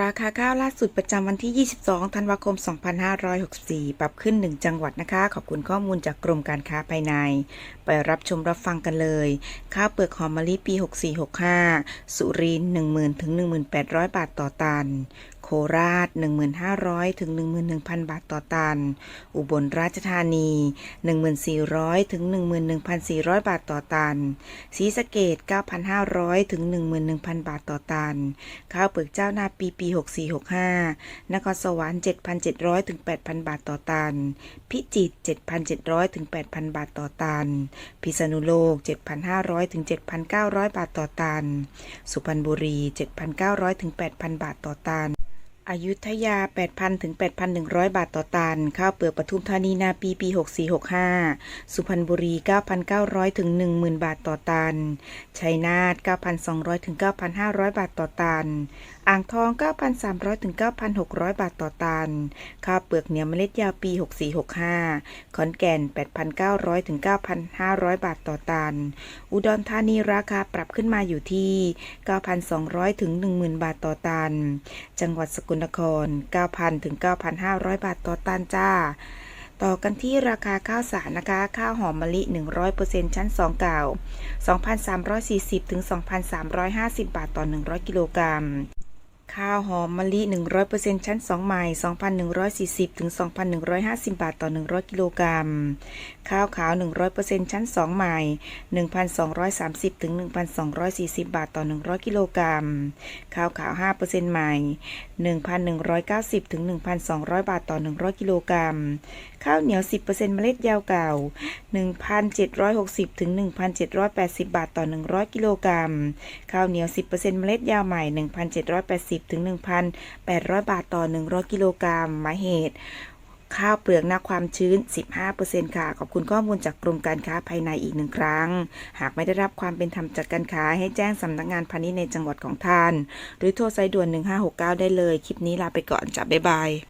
ราคาข้าวล่าสุดประจำวันที่ 22 ธันวาคม 2564 ปรับขึ้น 1 จังหวัดนะคะ ขอบคุณข้อมูลจากกรมการค้าภายใน ไปรับชมรับฟังกันเลย ข้าวเปลือกหอมมะลิปี 6465 สุรินทร์10,000ถึง 1,800 บาทต่อตัน ราช 1,500 ถึง 11,000 บาทต่อตัน อุบลราชธานี 1,400 ถึง 11,400 บาทต่อตัน ศรีสะเกด9,500 ถึง 11,000 บาทต่อตัน ข้าวเปลือกเจ้านาปีปี 6465 นครสวรรค์ 7,700 ถึง 8,000 บาทต่อตัน พิจิตร 7,700 ถึง 8,000 บาทต่อตัน พิษณุโลก 7,500 ถึง 7,900 บาทต่อตัน สุพรรณบุรี 7,900 ถึง 8,000 บาทต่อตัน อยุธยา 8,000 ถึง 8,100 บาทต่อตัน ข้าวเปลือกปทุมธานีนาปีปี 6465 สุพรรณบุรี 9,900 ถึง 10,000 บาทต่อตัน ชัยนาท 9,200 ถึง 9,500 บาทต่อตัน อ่างทอง 9,300 ถึง 9,600 บาทต่อตัน ข้าวเปลือกเหนียวเมล็ดยาวปี 6465 ขอนแก่น 8,900 ถึง 9,500 บาทต่อตัน อุดรธานีราคาปรับขึ้นมาอยู่ที่ 9,200 ถึง 10,000 บาทต่อตัน จังหวัดสกลนคร 9,000 ถึง 9,500 บาทต่อตันจ้า ต่อกันที่ราคาข้าวสารนะคะ ข้าวหอมมะลิ 100%ชั้น 2 เก่า 2,340 ถึง 2,350 บาทต่อ 100 กิโลกรัมข้าวหอมมะลิ 100%ชั้น 2 ใหม่ 2,140 ถึง 2,150 บาทต่อ 100 กิโลกรัม ข้าวขาว 100%ชั้น 2 ใหม่ 1,230 ถึง 1,240 บาทต่อ 100 กิโลกรัม ข้าวขาว 5%ใหม่ 1,190 ถึง 1,200 บาทต่อ 100 กิโลกรัม ข้าวเหนียว 10%เมล็ดยาวเก่า 1,760 ถึง 1,780 บาทต่อ 100 กิโลกรัม ข้าวเหนียว 10%เมล็ดยาวใหม่ 1,780 ถึง 1,800 บาทต่อ 100 กิโลกรัม หมายเหตุ ข้าวเปลือกหน้าความชื้น 15%ค่ะ ขอบคุณข้อมูลจากกรมการค้าภายในอีกหนึ่งครั้ง หากไม่ได้รับความเป็นธรรมจากการค้าให้แจ้งสำนักงานพาณิชย์ในจังหวัดของท่าน หรือโทรสายด่วน 1569 ได้เลย คลิปนี้ลาไปก่อนจ้ะบ๊ายบาย